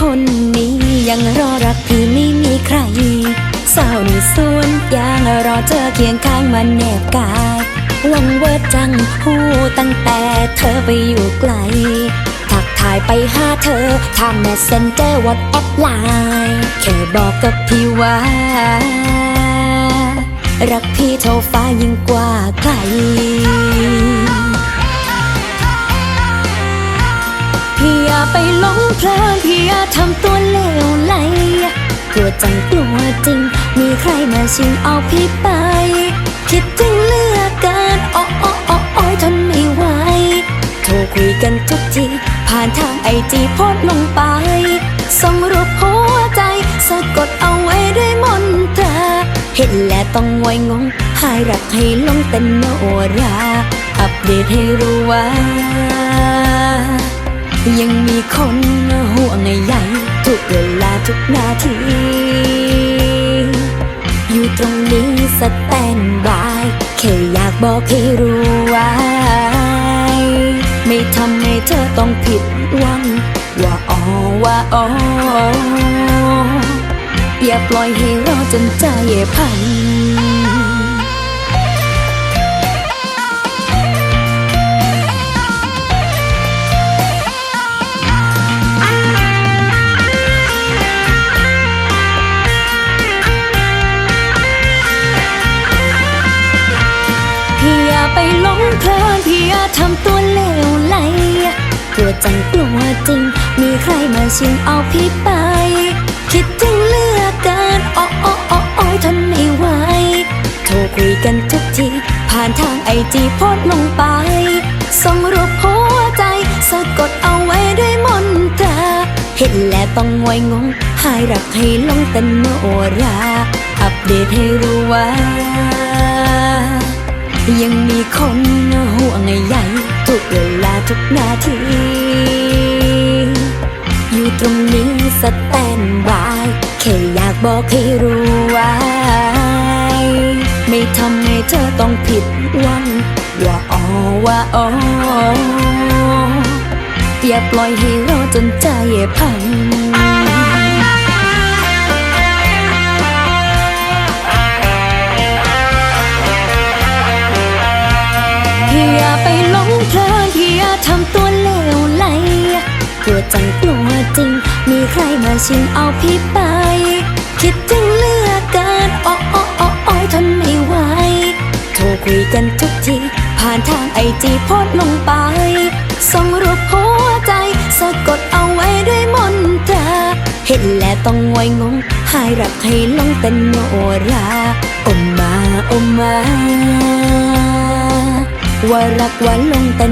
คนนี้ ยังรอรักพี่ไม่มีใครเศร้าในสวนยางรอเธอเคียงข้างมาแนบกายหวังว่าจังหูตั้งแต่เธอไปอยู่ไกล ทักทายไปหาเธอทางแมสเซนเจอร์วอทแอปไลน์แค่บอกกับพี่ว่า รักพี่เท่าฟ้ายิ่งกว่าใคร จังกลัวจริง มีใครมาชิงเอาพี่ไป คิดถึงเลือเกินโอ้โอ้โอ้โอ้ยทนไม่ไหวโทรคุยกันทุกที ผ่านทางไอจีโพสลงไปส่งรูปหัวใจสะกดเอาไว้ด้วยมนตรา เห็นแล้วต้องไวยงง หายรักให้ลงเป็นโนรา อัปเดตให้รู้ว่า ยังมีคนห่วงใย ทุกเวลาทุกนาที อยู่ตรงนี้สแตนบายแค่อยากบอกให้รู้ไว้ไม่ทำให้เธอต้องผิดหวัง ว่าอ๋อว่าอ๋ออย่าปล่อยให้รอจนใจพัง เพลินพี่อย่าทำตัวเลวไหลกลัวจังกลัวจริง มีใครมาชิงเอาพี่ไป คิดถึงเลือเกินอ้โอ้โอ้อ้ยทนไม่ไหวโทรคุยกันทุกที ผ่านทางไอจีโพสลงไปส่งรูปหัวใจสะกดเอาไว้ด้วยมนตราเห็นแล้วต้องงวยงง หายรักให้ลงแต่โนรา อัปเดตให้รู้ว่า ยังมีคนห่วงใยทุกเวลาทุกนาที อยู่ตรงนี้สแตนบายแค่อยากบอกให้รู้ไว้ไม่ทำให้เธอต้องผิดหวังว่าอ๋อว่าอ๋ออย่าปล่อยให้รอจนใจพัง เพลินพี่อย่าทำตัวเลวไหลกลัวจังกลัวจริง มีใครมาชิงเอาพี่ไป คิดถึงเลือเกินโอ้โอ้โอ้โอ้ยทนไม่ไหวโทรคุยกันทุกที ผ่านทางไอจีโพสลงไปส่งรูปหัวใจสะกดเอาไว้ด้วยมนตราเห็นแล้วต้องงวยงง หายรักให้ลงแต่โนราออมมาว่ารักว่าลงแต่โนราอมมาอมมา ว่ารักว่าลงแต่